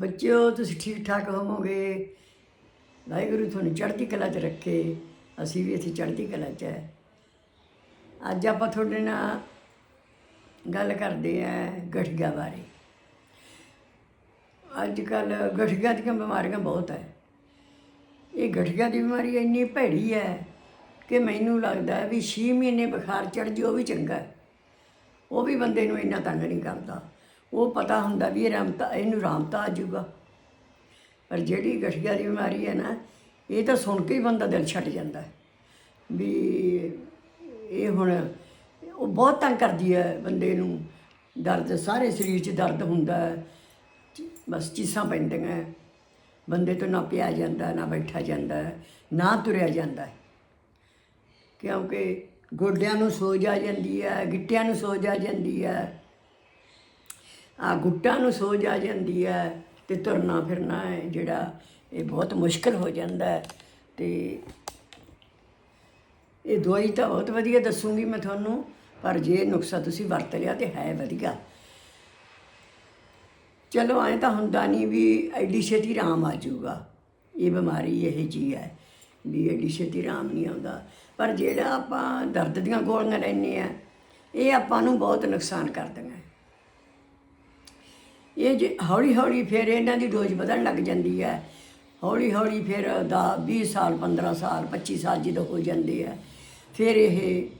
ਬੱਚਿਓ, ਤੁਸੀਂ ਠੀਕ ਠਾਕ ਹੋਵੋਗੇ? ਵਾਹਿਗੁਰੂ ਤੁਹਾਨੂੰ ਚੜ੍ਹਦੀ ਕਲਾ 'ਚ ਰੱਖੇ। ਅਸੀਂ ਵੀ ਇੱਥੇ ਚੜ੍ਹਦੀ ਕਲਾ 'ਚ ਹੈ ਅੱਜ ਆਪਾਂ ਤੁਹਾਡੇ ਨਾਲ ਗੱਲ ਕਰਦੇ ਆਂ ਗਠੀਆ ਬਾਰੇ। ਅੱਜ ਕੱਲ ਗਠੀਆ ਦੀਆਂ ਬਿਮਾਰੀਆਂ ਬਹੁਤ ਹੈ ਇਹ ਗਠੀਆ ਦੀ ਬਿਮਾਰੀ ਇੰਨੀ ਭੈੜੀ ਹੈ ਕਿ ਮੈਨੂੰ ਲੱਗਦਾ ਵੀ 6 ਮਹੀਨੇ ਬੁਖਾਰ ਚੜ ਜੇ ਉਹ ਵੀ ਚੰਗਾ ਉਹ ਵੀ ਬੰਦੇ ਨੂੰ ਇੰਨਾ ਤੰਗ ਨਹੀਂ ਕਰਦਾ। ਉਹ ਪਤਾ ਹੁੰਦਾ ਵੀ ਇਹ ਰਾਮਤਾ, ਇਹਨੂੰ ਰਾਮਤਾ ਆ ਜਾਊਗਾ। ਪਰ ਜਿਹੜੀ ਗਠੀਆ ਦੀ ਬਿਮਾਰੀ ਹੈ ਨਾ, ਇਹ ਤਾਂ ਸੁਣ ਕੇ ਹੀ ਬੰਦਾ ਦਿਲ ਛੱਡ ਜਾਂਦਾ ਵੀ ਇਹ ਹੁਣ, ਉਹ ਬਹੁਤ ਤੰਗ ਕਰਦੀ ਹੈ ਬੰਦੇ ਨੂੰ। ਦਰਦ, ਸਾਰੇ ਸਰੀਰ 'ਚ ਦਰਦ ਹੁੰਦਾ ਬਸ ਚੀਸਾਂ ਪੈਂਦੀਆਂ ਬੰਦੇ ਤੋਂ ਨਾ ਪਿਆ ਜਾਂਦਾ, ਨਾ ਬੈਠਾ ਜਾਂਦਾ ਨਾ ਤੁਰਿਆ ਜਾਂਦਾ ਕਿਉਂਕਿ ਗੋਡਿਆਂ ਨੂੰ ਸੋਜ ਆ ਜਾਂਦੀ ਹੈ, ਗਿੱਟਿਆਂ ਨੂੰ ਸੋਜ ਆ ਜਾਂਦੀ ਹੈ। ਆ ਗੁੱਟਾਂ ਨੂੰ ਸੋਜ ਆ ਜਾਂਦੀ ਹੈ ਤੇ ਤੁਰਨਾ ਫਿਰਨਾ ਹੈ ਜਿਹੜਾ ਇਹ ਬਹੁਤ ਮੁਸ਼ਕਲ ਹੋ ਜਾਂਦਾ ਹੈ ਤੇ ਇਹ ਦਵਾਈ ਤਾਂ ਬਹੁਤ ਵਧੀਆ ਦੱਸੂਗੀ ਮੈਂ ਤੁਹਾਨੂੰ, ਪਰ ਜੇ ਨੁਕਸਾ ਤੁਸੀਂ ਵਰਤ ਲਿਆ ਤੇ ਹੈ ਵਧੀਆ। ਚਲੋ, ਐਂ ਤਾਂ ਹੁੰਦਾ ਨਹੀਂ ਵੀ ਐਡੀ ਛੇਤੀ ਆਰਾਮ ਆ ਜਾਊਗਾ। ਇਹ ਬਿਮਾਰੀ ਇਹ ਜੀ ਹੈ ਵੀ ਐਡੀ ਛੇਤੀ ਆਰਾਮ ਨਹੀਂ ਆਉਂਦਾ। ਪਰ ਜਿਹੜਾ ਆਪਾਂ ਦਰਦ ਦੀਆਂ ਗੋਲੀਆਂ ਲੈਂਦੇ ਆ, ਇਹ ਆਪਾਂ ਨੂੰ ਬਹੁਤ ਨੁਕਸਾਨ ਕਰਦੀਆਂ ਇਹ ਜੇ ਹੌਲੀ ਹੌਲੀ ਫਿਰ ਇਹਨਾਂ ਦੀ ਡੋਜ਼ ਵਧਣ ਲੱਗ ਜਾਂਦੀ ਹੈ। ਹੌਲੀ ਹੌਲੀ ਫਿਰ ਦਾ 20 ਸਾਲ 15 ਸਾਲ 25 ਸਾਲ ਜਦੋਂ ਹੋ ਜਾਂਦੇ ਆ, ਫਿਰ ਇਹ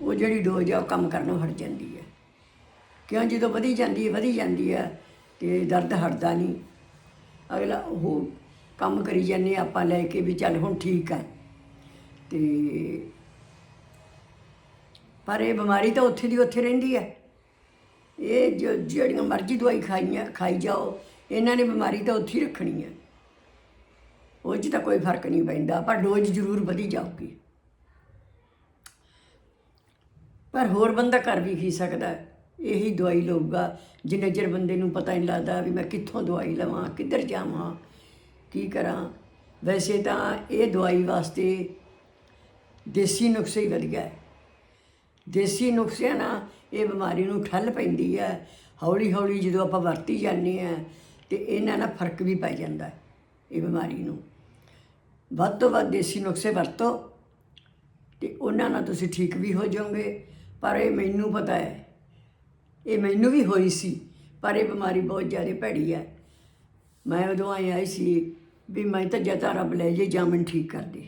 ਉਹ ਜਿਹੜੀ ਡੋਜ਼ ਆ ਉਹ ਕੰਮ ਕਰਨੋਂ ਹਟ ਜਾਂਦੀ ਹੈ। ਕਿਉਂ? ਜਦੋਂ ਵਧੀ ਜਾਂਦੀ ਹੈ, ਵਧੀ ਜਾਂਦੀ ਹੈ ਤੇ ਦਰਦ ਹਟਦਾ ਨਹੀਂ। ਅਗਲਾ ਉਹ ਕੰਮ ਕਰੀ ਜਾਂਦੇ ਆਪਾਂ ਲੈ ਕੇ ਵੀ ਚੱਲ ਹੁਣ ਠੀਕ ਹੈ। ਤੇ ਪਰ ਇਹ ਬਿਮਾਰੀ ਤਾਂ ਉੱਥੇ ਦੀ ਉੱਥੇ ਰਹਿੰਦੀ ਹੈ। ਇਹ ਜੋ ਜਿਹੜੀਆਂ ਮਰਜ਼ੀ ਦਵਾਈ ਖਾਈਆਂ, ਖਾਈ ਜਾਓ, ਇਹਨਾਂ ਨੇ ਬਿਮਾਰੀ ਤਾਂ ਉੱਥੇ ਹੀ ਰੱਖਣੀ ਹੈ। ਉਹ 'ਚ ਤਾਂ ਕੋਈ ਫ਼ਰਕ ਨਹੀਂ ਪੈਂਦਾ, ਪਰ ਡੋਜ਼ ਜ਼ਰੂਰ ਵਧੀ ਜਾਊਗੀ। ਪਰ ਹੋਰ ਬੰਦਾ ਕਰ ਵੀ ਕੀ ਸਕਦਾ ਹੈ? ਇਹੀ ਦਵਾਈ ਲਊਗਾ, ਜਿੰਨੇ ਚਿਰ ਬੰਦੇ ਨੂੰ ਪਤਾ ਨਹੀਂ ਲੱਗਦਾ ਵੀ ਮੈਂ ਕਿੱਥੋਂ ਦਵਾਈ ਲਵਾਂ, ਕਿੱਧਰ ਜਾਵਾਂ, ਕੀ ਕਰਾਂ। ਵੈਸੇ ਤਾਂ ਇਹ ਦਵਾਈ ਵਾਸਤੇ ਦੇਸੀ ਨੁਸਖੇ ਹੀ ਵਧੀਆ ਹੈ। ਦੇਸੀ ਨੁਸਖਿਆਂ ਨਾਲ ਇਹ ਬਿਮਾਰੀ ਨੂੰ ਠੱਲ ਪੈਂਦੀ ਹੈ ਹੌਲੀ ਹੌਲੀ ਜਦੋਂ ਆਪਾਂ ਵਰਤੀ ਜਾਂਦੇ ਆ ਤੇ ਇਹਨਾਂ ਨਾਲ ਫ਼ਰਕ ਵੀ ਪੈ ਜਾਂਦਾ ਹੈ, ਇਹ ਬਿਮਾਰੀ ਨੂੰ। ਵੱਧ ਤੋਂ ਵੱਧ ਦੇਸੀ ਨੁਸਖੇ ਵਰਤੋ ਤੇ ਉਹਨਾਂ ਨਾਲ ਤੁਸੀਂ ਠੀਕ ਵੀ ਹੋ ਜਾਓਗੇ। ਪਰ ਇਹ ਮੈਨੂੰ ਪਤਾ ਹੈ, ਇਹ ਮੈਨੂੰ ਵੀ ਹੋਈ ਸੀ, ਪਰ ਇਹ ਬਿਮਾਰੀ ਬਹੁਤ ਜ਼ਿਆਦਾ ਭੈੜੀ ਹੈ। ਮੈਂ ਉਦੋਂ ਆਈ ਆਈ ਸੀ ਵੀ ਮੈਂ ਤਾਂ ਜਤਾ ਰੱਬ ਲੈ ਜੇ ਜਾਮਨ ਠੀਕ ਕਰ ਦੇ।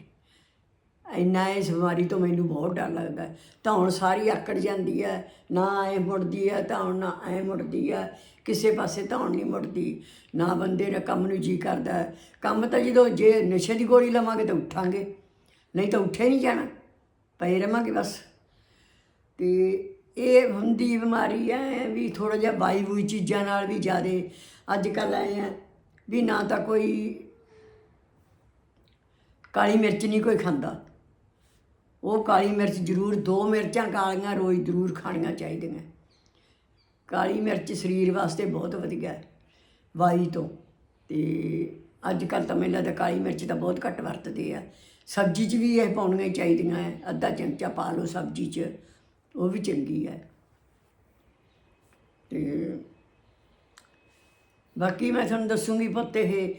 ਇੰਨਾ ਇਸ ਬਿਮਾਰੀ ਤੋਂ ਮੈਨੂੰ ਬਹੁਤ ਡਰ ਲੱਗਦਾ ਹੈ। ਤਾਂ ਹੁਣ ਸਾਰੀ ਆਕੜ ਜਾਂਦੀ ਹੈ, ਨਾ ਐ ਮੁੜਦੀ ਹੈ, ਤਾਂ ਹੁਣ ਨਾ ਐ ਮੁੜਦੀ ਹੈ। ਕਿਸੇ ਪਾਸੇ ਤਾਂ ਹੁਣ ਨਹੀਂ ਮੁੜਦੀ। ਨਾ ਬੰਦੇ ਦਾ ਕੰਮ ਨੂੰ ਜੀ ਕਰਦਾ ਕੰਮ ਤਾਂ ਜਦੋਂ ਜੇ ਨਸ਼ੇ ਦੀ ਗੋਲੀ ਲਵਾਂਗੇ ਤਾਂ ਉੱਠਾਂਗੇ। ਨਹੀਂ ਤਾਂ ਉੱਠੇ ਨਹੀਂ ਜਾਣਾ। ਪਏ ਰਵਾਂਗੇ ਬਸ। ਤੇ ਇਹ ਹੁੰਦੀ ਬਿਮਾਰੀ ਹੈ ਵੀ ਥੋੜਾ ਜਿਹਾ ਵਾਈ ਵੂਈ ਚੀਜ਼ਾਂ ਨਾਲ ਵੀ ਜ਼ਿਆਦਾ ਅੱਜ ਕੱਲ੍ਹ ਆਏ ਆ ਵੀ ਨਾ ਤਾਂ ਕੋਈ ਕਾਲੀ ਮਿਰਚ ਨਹੀਂ ਕੋਈ ਖਾਂਦਾ। ਉਹ ਕਾਲੀ ਮਿਰਚ ਜ਼ਰੂਰ ਦੋ ਮਿਰਚਾਂ ਕਾਲੀਆਂ ਰੋਜ਼ ਜ਼ਰੂਰ ਖਾਣੀਆਂ ਚਾਹੀਦੀਆਂ। ਕਾਲੀ ਮਿਰਚ ਸਰੀਰ ਵਾਸਤੇ ਬਹੁਤ ਵਧੀਆ ਹੈ, ਵਾਈ ਤੋਂ। ਤੇ ਅੱਜ ਕੱਲ੍ਹ ਤਾਂ ਮੈਨੂੰ ਲੱਗਦਾ ਕਾਲੀ ਮਿਰਚ ਤਾਂ ਬਹੁਤ ਘੱਟ ਵਰਤਦੇ ਆ। ਸਬਜ਼ੀ 'ਚ ਵੀ ਇਹ ਪਾਉਣੀਆਂ ਚਾਹੀਦੀਆਂ ਹੈ, ਅੱਧਾ ਚਮਚਾ ਪਾ ਲਓ ਸਬਜ਼ੀ 'ਚ, ਉਹ ਵੀ ਚੰਗੀ ਹੈ। ਤੇ ਬਾਕੀ ਮੈਂ ਤੁਹਾਨੂੰ ਦੱਸੂਗੀ ਪੁੱਤ ਇਹ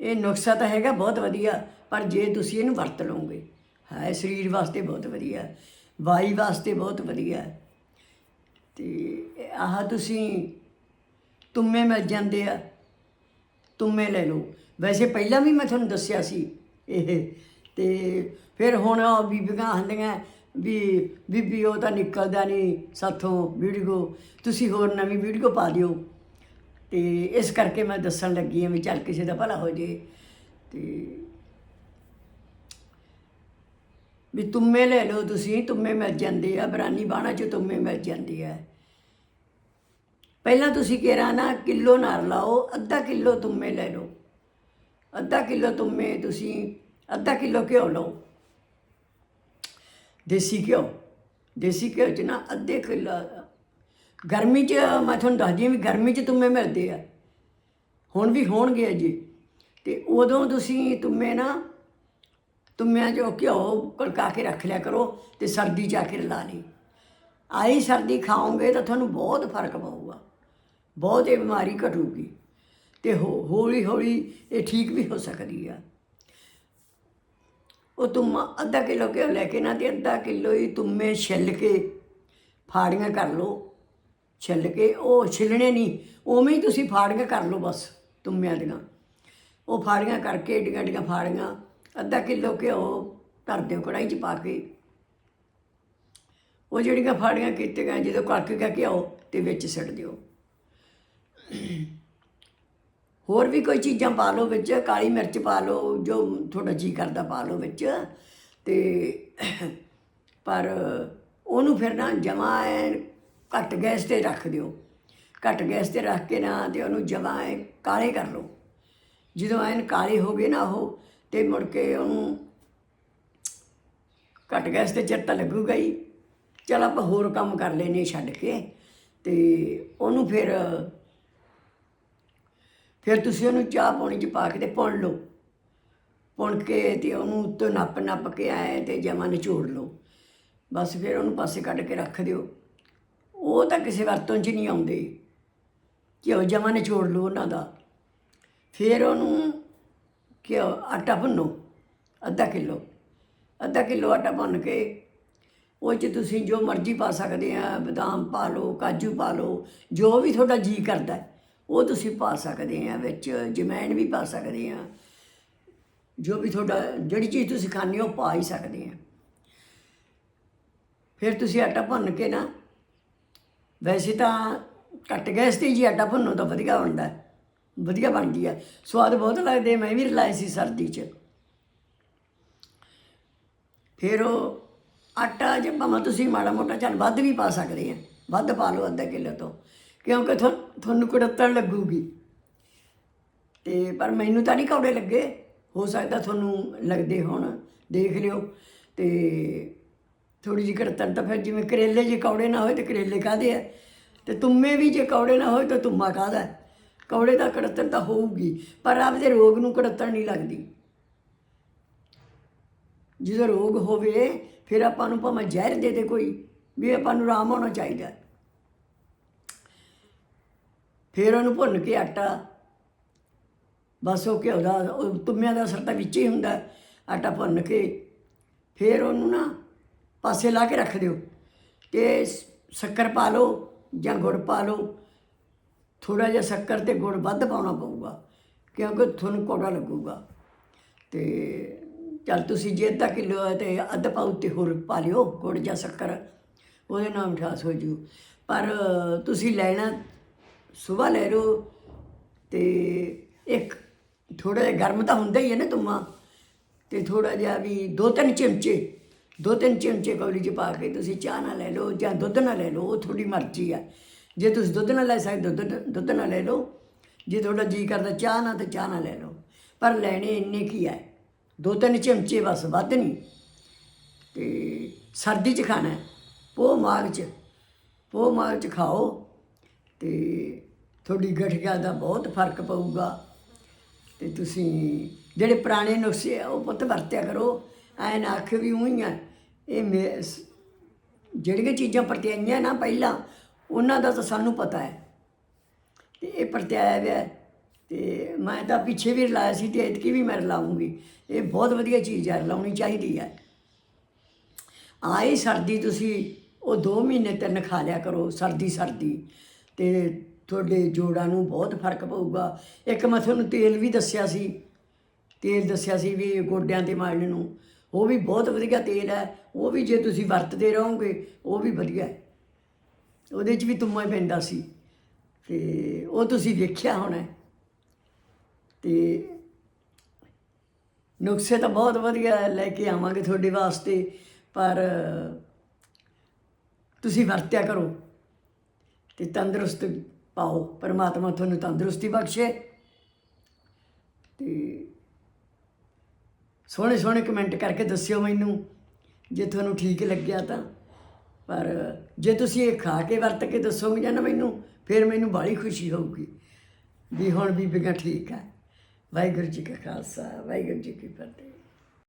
ਇਹ ਨੁਸਖਾ ਤਾਂ ਹੈਗਾ ਬਹੁਤ ਵਧੀਆ, ਪਰ ਜੇ ਤੁਸੀਂ ਇਹਨੂੰ ਵਰਤ ਲਓਗੇ ਹੈ ਸਰੀਰ ਵਾਸਤੇ ਬਹੁਤ ਵਧੀਆ ਹੈ, ਵਾਈ ਵਾਸਤੇ ਬਹੁਤ ਵਧੀਆ। ਹੈ। ਤੇ ਆਹ ਤੁਸੀਂ ਤੁੰਮੇ ਮਿਲ ਜਾਂਦੇ ਆ ਤੁੰਮੇ ਲੈ ਲਓ। ਵੈਸੇ ਪਹਿਲਾਂ ਵੀ ਮੈਂ ਤੁਹਾਨੂੰ ਦੱਸਿਆ ਸੀ ਇਹ ਤੇ ਫਿਰ ਹੁਣ ਬੀਬੀਆਂ ਹੁੰਦੀਆਂ ਵੀ ਬੀਬੀ ਉਹ ਤਾਂ ਨਿਕਲਦਾ ਨਹੀਂ ਸਾਥੋਂ ਵੀਡੀਓ ਤੁਸੀਂ ਹੋਰ ਨਵੀਂ ਵੀਡੀਓ ਪਾ ਦਿਓ। ਤੇ ਇਸ ਕਰਕੇ ਮੈਂ ਦੱਸਣ ਲੱਗੀ ਹਾਂ ਵੀ ਚੱਲ ਕਿਸੇ ਦਾ ਭਲਾ ਹੋ ਜੇ। ਤੇ ਵੀ ਤੁੰਮੇ ਲੈ ਲਓ ਤੁਸੀਂ, ਤੁੰਮੇ ਮਿਲ ਜਾਂਦੇ ਆ, ਬਰਾਨੀ ਬਾਣਾ ਚ ਤੁੰਮੇ ਮਿਲ ਜਾਂਦੀ ਆ। ਪਹਿਲਾਂ ਤੁਸੀਂ ਕਿਹਾ ਨਾ, ਕਿਲੋ ਨਾਰ ਲਾਓ, ਅੱਧਾ ਕਿਲੋ ਤੁੰਮੇ ਲੈ ਲਓ। ਅੱਧਾ ਕਿਲੋ ਤੁੰਮੇ ਤੁਸੀਂ, ਅੱਧਾ ਕਿਲੋ ਘਿਓ ਲਓ। ਦੇਸੀ ਘਿਓ ਦੇਸੀ ਘਿਓ ਚ ਨਾ ਅੱਧੇ ਕਿਲੋ, ਗਰਮੀ ਚ ਮੈਂ ਤੁਹਾਨੂੰ ਦੱਸਦੀ ਹਾਂ ਵੀ ਗਰਮੀ ਚ ਤੁੰਮੇ ਮਿਲਦੇ ਆ। ਹੁਣ ਵੀ ਹੋਣਗੇ ਜੀ ਤੇ ਉਦੋਂ ਤੁਸੀਂ ਤੁੰਮੇ ਨਾ ਤੁੰਮਿਆਂ ਜੋ ਘਿਓ ਕੜਕਾ ਕੇ ਰੱਖ ਲਿਆ ਕਰੋ ਤੇ ਸਰਦੀ ਜਾ ਕੇ ਲਾ ਲਈ। ਆਈ ਸਰਦੀ ਖਾਓਗੇ ਤਾਂ ਤੁਹਾਨੂੰ ਬਹੁਤ ਫ਼ਰਕ ਪਊਗਾ। ਬਹੁਤ ਇਹ ਬਿਮਾਰੀ ਘਟੂਗੀ। ਤੇ ਹੌਲੀ ਹੌਲੀ ਇਹ ਠੀਕ ਵੀ ਹੋ ਸਕਦੀ ਆ। ਉਹ ਤੁਮ ਅੱਧਾ ਕਿਲੋ ਘਿਓ ਲੈ ਕੇ ਨਾ ਤੇ ਅੱਧਾ ਕਿਲੋ ਹੀ ਤੁਮੇ ਛਿੱਲ ਕੇ ਫਾੜੀਆਂ ਕਰ ਲਓ। ਛਿੱਲ ਕੇ ਉਹ ਛਿੱਲਣੇ ਨਹੀਂ, ਉਵੇਂ ਹੀ ਤੁਸੀਂ ਫਾੜੀਆਂ ਕਰ ਲਓ ਬਸ ਤੁਮਿਆਂ ਦੀਆਂ। ਉਹ ਫਾੜੀਆਂ ਕਰਕੇ ਏਡੀਆਂ ਏਡੀਆਂ ਫਾੜੀਆਂ ਅੱਧਾ ਕਿਲੋ ਘਿਓ ਧਰ ਦਿਓ ਕੜਾਈ 'ਚ ਪਾ ਕੇ। ਉਹ ਜਿਹੜੀਆਂ ਫਾੜੀਆਂ ਕੀਤੀਆਂ, ਜਦੋਂ ਕੱਕ ਗਿਆ ਘਿਓ ਤੇ ਵਿੱਚ ਸਿੱਟ ਦਿਓ। ਹੋਰ ਵੀ ਕੋਈ ਚੀਜ਼ਾਂ ਪਾ ਲਓ ਵਿੱਚ, ਕਾਲੀ ਮਿਰਚ ਪਾ ਲਓ, ਜੋ ਤੁਹਾਡਾ ਜੀ ਕਰਦਾ ਪਾ ਲਓ ਵਿੱਚ। ਤੇ ਪਰ ਉਹਨੂੰ ਫਿਰ ਨਾ ਜਮਾ ਘੱਟ ਗੈਸ ਤੇ ਰੱਖ ਦਿਓ। ਘੱਟ ਗੈਸ ਤੇ ਰੱਖ ਕੇ ਨਾ ਤੇ ਉਹਨੂੰ ਜਮਾ ਕਾਲੇ ਕਰ ਲਓ। ਜਦੋਂ ਐਨ ਕਾਲੇ ਹੋ ਗਏ ਨਾ ਉਹ ਤੇ ਮੁੜ ਕੇ ਉਹਨੂੰ ਘੱਟ ਗੈਸ ਤੇ ਚਿਰ ਤਾਂ ਲੱਗੂਗਾ ਹੀ। ਚਲ ਆਪਾਂ ਹੋਰ ਕੰਮ ਕਰ ਲੈਨੇ ਛੱਡ ਕੇ ਤੇ ਉਹਨੂੰ ਫਿਰ ਫਿਰ ਤੁਸੀਂ ਉਹਨੂੰ ਚਾਹ ਪਾਣੀ ਚ ਪਾ ਕੇ ਤੇ ਪੁਣ ਲਓ। ਪੁਣ ਕੇ ਤੇ ਉਹਨੂੰ ਉੱਤੋਂ ਨੱਪ ਨੱਪ ਕੇ ਆਏ ਤੇ ਜਮਾਂ ਨਿਚੋੜ ਲਓ। ਬਸ ਫਿਰ ਉਹਨੂੰ ਪਾਸੇ ਕੱਢ ਕੇ ਰੱਖ ਦਿਓ। ਉਹ ਤਾਂ ਕਿਸੇ ਵਰਤੋਂ 'ਚ ਨਹੀਂ ਆਉਂਦੇ। ਕਿ ਉਹ ਜਮਾਂ ਨਿਚੋੜ ਲਓ ਉਹਨਾਂ ਦਾ। ਫਿਰ ਉਹਨੂੰ ਘਿਓ, ਆਟਾ ਭੁੰਨੋ, ਅੱਧਾ ਕਿਲੋ। ਅੱਧਾ ਕਿਲੋ ਆਟਾ ਭੁੰਨ ਕੇ ਉਹ 'ਚ ਤੁਸੀਂ ਜੋ ਮਰਜ਼ੀ ਪਾ ਸਕਦੇ ਆ, ਬਦਾਮ ਪਾ ਲਓ, ਕਾਜੂ ਪਾ ਲਓ, ਜੋ ਵੀ ਤੁਹਾਡਾ ਜੀ ਕਰਦਾ, ਉਹ ਤੁਸੀਂ ਪਾ ਸਕਦੇ ਆ ਵਿੱਚ ਜਮੈਣ ਵੀ ਪਾ ਸਕਦੇ ਆ। ਜੋ ਵੀ ਤੁਹਾਡਾ, ਜਿਹੜੀ ਚੀਜ਼ ਤੁਸੀਂ ਖਾਣੀ ਉਹ ਪਾ ਹੀ ਸਕਦੇ ਆ। ਫਿਰ ਤੁਸੀਂ ਆਟਾ ਭੁੰਨ ਕੇ ਨਾ, ਵੈਸੇ ਤਾਂ ਘੱਟ ਗੈਸ ਤੇ ਜੀ ਆਟਾ ਭੁੰਨੋ ਤਾਂ ਵਧੀਆ ਬਣਦਾ ਵਧੀਆ ਬਣਦੀ ਹੈ ਸਵਾਦ ਬਹੁਤ ਲੱਗਦੇ ਮੈਂ ਵੀ ਰਲਾਏ ਸੀ ਸਰਦੀ 'ਚ। ਫਿਰ ਉਹ ਆਟਾ ਜੇ ਭਾਵੇਂ ਤੁਸੀਂ ਮਾੜਾ ਮੋਟਾ ਚੱਲ ਵੱਧ ਵੀ ਪਾ ਸਕਦੇ ਆ, ਵੱਧ ਪਾ ਲਓ ਅੱਧਾ ਕਿਲੋ ਤੋਂ, ਕਿਉਂਕਿ ਤੁਹਾਨੂੰ ਕੁੜੱਤਣ ਲੱਗੂਗੀ। ਤੇ ਪਰ ਮੈਨੂੰ ਤਾਂ ਨਹੀਂ ਕੌੜੇ ਲੱਗੇ, ਹੋ ਸਕਦਾ ਤੁਹਾਨੂੰ ਲੱਗਦੇ ਹੋਣ, ਦੇਖ ਲਿਓ। ਤੇ ਥੋੜੀ ਜਿਹੀ ਕੁੜੱਤਣ ਤਾਂ ਫਿਰ ਜਿਵੇਂ ਕਰੇਲੇ ਜੇ ਕੌੜੇ ਨਾ ਹੋਏ ਤੇ ਕਰੇਲੇ ਕਾਦੇ ਆ? ਤੇ ਤੁੰਮੇ ਵੀ ਜੇ ਕੌੜੇ ਨਾ ਹੋਏ ਤਾਂ ਤੁੰਮਾ ਕਾਦਾ ਹੈ? ਕੌੜੇ ਦਾ ਕੜੱਤਣ ਤਾਂ ਹੋਊਗੀ, ਪਰ ਆਪਦੇ ਰੋਗ ਨੂੰ ਕੜੱਤਣ ਨਹੀਂ ਲੱਗਦੀ। ਜਦੋਂ ਰੋਗ ਹੋਵੇ, ਫਿਰ ਆਪਾਂ ਨੂੰ ਭਾਵੇਂ ਜ਼ਹਿਰ ਦੇ ਦੇ ਕੋਈ, ਵੀ ਆਪਾਂ ਨੂੰ ਆਰਾਮ ਹੋਣਾ ਚਾਹੀਦਾ। ਫਿਰ ਉਹਨੂੰ ਭੁੰਨ ਕੇ ਆਟਾ, ਬਸ ਉਹ ਘਿਓ ਦਾ, ਉਹ ਤੁੰਮਿਆਂ ਦਾ ਅਸਰ ਤਾਂ ਵਿੱਚ ਹੀ ਹੁੰਦਾ, ਆਟਾ ਭੁੰਨ ਕੇ। ਫਿਰ ਉਹਨੂੰ ਨਾ ਪਾਸੇ ਲਾ ਕੇ ਰੱਖ ਦਿਓ ਤੇ ਸ਼ੱਕਰ ਪਾ ਲਓ ਜਾਂ ਗੁੜ ਪਾ ਲਓ। ਥੋੜਾ ਜਿਹਾ ਸ਼ੱਕਰ ਤੇ ਗੁੜ ਵੱਧ ਪਾਉਣਾ ਪਊਗਾ, ਕਿਉਂਕਿ ਤੁਹਾਨੂੰ ਕੌੜਾ ਲੱਗੂਗਾ। ਤੇ ਚੱਲ ਤੁਸੀਂ ਜੇ ਅੱਧਾ ਕਿਲੋ ਹੈ ਤੇ ਅੱਧ ਪਾਉ ਤੇ ਹੋਰ ਪਾ ਲਿਓ, ਗੁੜ ਜਾਂ ਸ਼ੱਕਰ, ਉਹਦੇ ਨਾਲ ਮਿਠਾਸ ਹੋ ਜੂ। ਪਰ ਤੁਸੀਂ ਲੈਣਾ, ਸਵੇਰ ਲੈ ਲਓ ਤੇ ਇੱਕ ਥੋੜਾ ਜਿਹਾ ਗਰਮ ਤਾਂ ਹੁੰਦਾ ਹੀ ਹੈ ਨਾ ਤੁਮਾ, ਤੇ ਥੋੜਾ ਜਿਹਾ ਵੀ ਦੋ ਤਿੰਨ ਚਮਚੇ ਦੋ ਤਿੰਨ ਚਮਚੇ ਕੌਲੀ 'ਚ ਪਾ ਕੇ ਤੁਸੀਂ ਚਾਹ ਨਾਲ ਲੈ ਲਓ ਜਾਂ ਦੁੱਧ ਨਾਲ ਲੈ ਲਓ, ਉਹ ਤੁਹਾਡੀ ਮਰਜ਼ੀ ਆ ਜੇ ਤੁਸੀਂ ਦੁੱਧ ਨਾਲ ਲੈ ਸਕਦੇ ਦੁੱਧ ਦੁੱਧ ਨਾਲ ਲੈ ਲਓ। ਜੇ ਤੁਹਾਡਾ ਜੀ ਕਰਦਾ ਚਾਹ ਨਾਲ, ਤੇ ਚਾਹ ਨਾਲ ਲੈ ਲਓ। ਪਰ ਲੈਣੇ ਇੰਨੇ ਕੀ ਹੈ ਦੋ ਤਿੰਨ ਚਮਚੇ ਬਸ, ਵੱਧ ਨਹੀਂ। ਤੇ ਸਰਦੀ 'ਚ ਖਾਣਾ ਹੈ ਪੋਹ ਮਾਘ 'ਚ ਪੋ ਮਾਘ 'ਚ ਖਾਓ। ਤੇ ਤੁਹਾਡੀ ਗਠੀਆ ਦਾ ਬਹੁਤ ਫ਼ਰਕ ਪਊਗਾ। ਤੇ ਤੁਸੀਂ ਜਿਹੜੇ ਪੁਰਾਣੇ ਨੁਸਖੇ ਆ, ਉਹ ਪੁੱਤ ਵਰਤਿਆ ਕਰੋ। ਐ ਨਾ ਆਖ ਵੀ ਉਹੀ ਆ ਇਹ ਮੇ- ਜਿਹੜੀਆਂ ਚੀਜ਼ਾਂ ਪਰਤਿਆਈਆਂ ਨਾ ਪਹਿਲਾਂ ਉਹਨਾਂ ਦਾ ਤਾਂ ਸਾਨੂੰ ਪਤਾ ਹੈ। ਤੇ ਇਹ ਪਰਤਿਆਇਆ ਹੋਇਆ ਹੈ। ਤੇ ਮੈਂ ਤਾਂ ਪਿੱਛੇ ਵੀ ਰਲਾਇਆ ਸੀ ਤੇ ਐਤਕੀ ਵੀ ਮੈਂ ਰਲਾਉਂਗੀ। ਇਹ ਬਹੁਤ ਵਧੀਆ ਚੀਜ਼ ਹੈ, ਰਲਾਉਣੀ ਚਾਹੀਦੀ ਹੈ। ਆਈ ਸਰਦੀ ਤੁਸੀਂ ਉਹ 2 ਮਹੀਨੇ ਤਿੰਨ ਖਾ ਲਿਆ ਕਰੋ, ਸਰਦੀ ਸਰਦੀ। ਤੇ ਤੁਹਾਡੇ ਜੋੜਾਂ ਨੂੰ ਬਹੁਤ ਫ਼ਰਕ ਪਊਗਾ। ਇੱਕ ਮੈਂ ਤੁਹਾਨੂੰ ਤੇਲ ਵੀ ਦੱਸਿਆ ਸੀ, ਤੇਲ ਦੱਸਿਆ ਸੀ ਵੀ ਗੋਡਿਆਂ ਤੇ ਮਾਲਣ ਨੂੰ। ਉਹ ਵੀ ਬਹੁਤ ਵਧੀਆ ਤੇਲ ਹੈ। ਉਹ ਵੀ ਜੇ ਤੁਸੀਂ ਵਰਤਦੇ ਰਹੋਗੇ, ਉਹ ਵੀ ਵਧੀਆ ਹੈ। ਉਹਦੇ 'ਚ ਵੀ ਤੁੰਮਾ ਹੀ ਪੈਂਦਾ ਸੀ। ਤੇ ਉਹ ਤੁਸੀਂ ਵੇਖਿਆ ਹੋਣਾ। ਹੈ। ਤੇ ਨੁਕਸੇ ਤਾਂ ਬਹੁਤ ਵਧੀਆ ਲੈ ਕੇ ਆਵਾਂਗੇ ਤੁਹਾਡੇ ਵਾਸਤੇ, ਪਰ ਤੁਸੀਂ ਵਰਤਿਆ ਕਰੋ ਤੇ ਤੰਦਰੁਸਤ ਪਾਓ। ਪਰਮਾਤਮਾ ਤੁਹਾਨੂੰ ਤੰਦਰੁਸਤੀ ਬਖਸ਼ੇ। ਤੇ ਸੋਹਣੇ ਸੋਹਣੇ ਕਮੈਂਟ ਕਰਕੇ ਦੱਸਿਓ ਮੈਨੂੰ, ਜੇ ਤੁਹਾਨੂੰ ਠੀਕ ਲੱਗਿਆ ਤਾਂ। ਪਰ ਜੇ ਤੁਸੀਂ ਇਹ ਖਾ ਕੇ ਵਰਤ ਕੇ ਦੱਸੋਗੇ ਨਾ ਮੈਨੂੰ, ਫਿਰ ਮੈਨੂੰ ਬੜੀ ਖੁਸ਼ੀ ਹੋਊਗੀ ਵੀ ਹੁਣ ਬੀਬੀਆਂ ਠੀਕ ਆ। ਵਾਹਿਗੁਰੂ ਜੀ ਕਾ ਖਾਲਸਾ, ਵਾਹਿਗੁਰੂ ਜੀ ਕੀ ਫਤਿਹ।